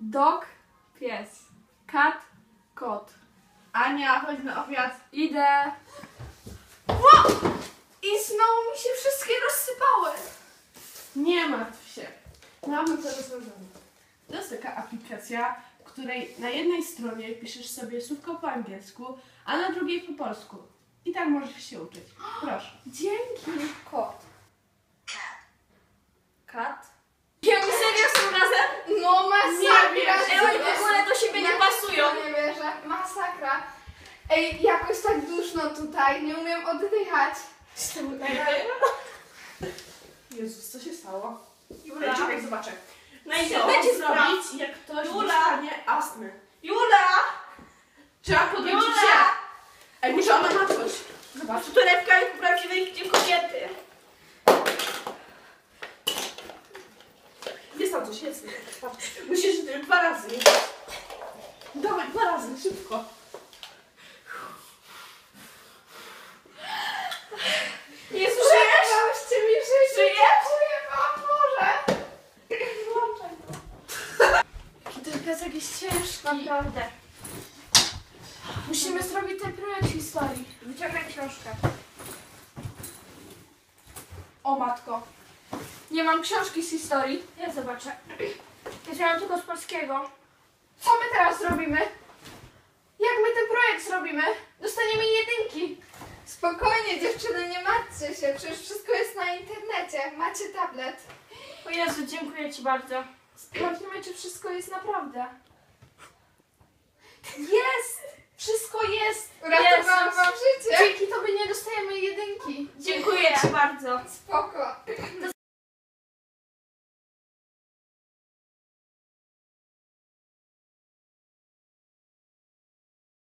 Dog, pies. Kat, kot. Ania, chodź na obiad. Idę. I znowu mi się wszystkie rozsypały. Nie martw się. Mamy to rozwiązane. To jest taka aplikacja, w której na jednej stronie piszesz sobie słówko po angielsku, a na drugiej po polsku. I tak możesz się uczyć. Proszę. Dzięki. Kot. Kat. Ja mi serio są razem? No masakra! Ej, oni w ogóle do siebie nie Ja pasują. Nie wierzę. Masakra. Ej, jakoś tak duszno tutaj. Nie umiem oddychać. Jezus, co się stało? Jula. Ej, czekaj, zobaczę. Na internecie sprawdź. zrobić, jak ktoś Jula. dostanie astmy? Jula! Trzeba podjąć się. Ej, może ona ma coś. Zobacz. Torebka u prawdziwej kobiety. Jest tam coś, jest. Musisz dwa razy. Dawaj, dwa razy, szybko. Jezu, żyjesz? Dałyście mi życie. Żyjesz? Wam, Boże. Włączaj to. Piesek jest ciężki. Naprawdę. Musimy zrobić ten projekt historii. Wyciągaj książkę. O matko. Nie mam książki z historii. Ja zobaczę. Ja wziąłem tylko z polskiego. Co my teraz zrobimy? Jak my ten projekt zrobimy? Dostaniemy jedynki. Spokojnie, dziewczyny, nie martwcie się. Przecież wszystko jest na internecie. Macie tablet. O Jezu, dziękuję Ci bardzo. Sprawdźmy, czy wszystko jest naprawdę. Jest! Wszystko jest! Uratowałam Jezus. wam życie. Dzięki tobie nie dostajemy jedynki. Dziękuję Ci bardzo. Spoko.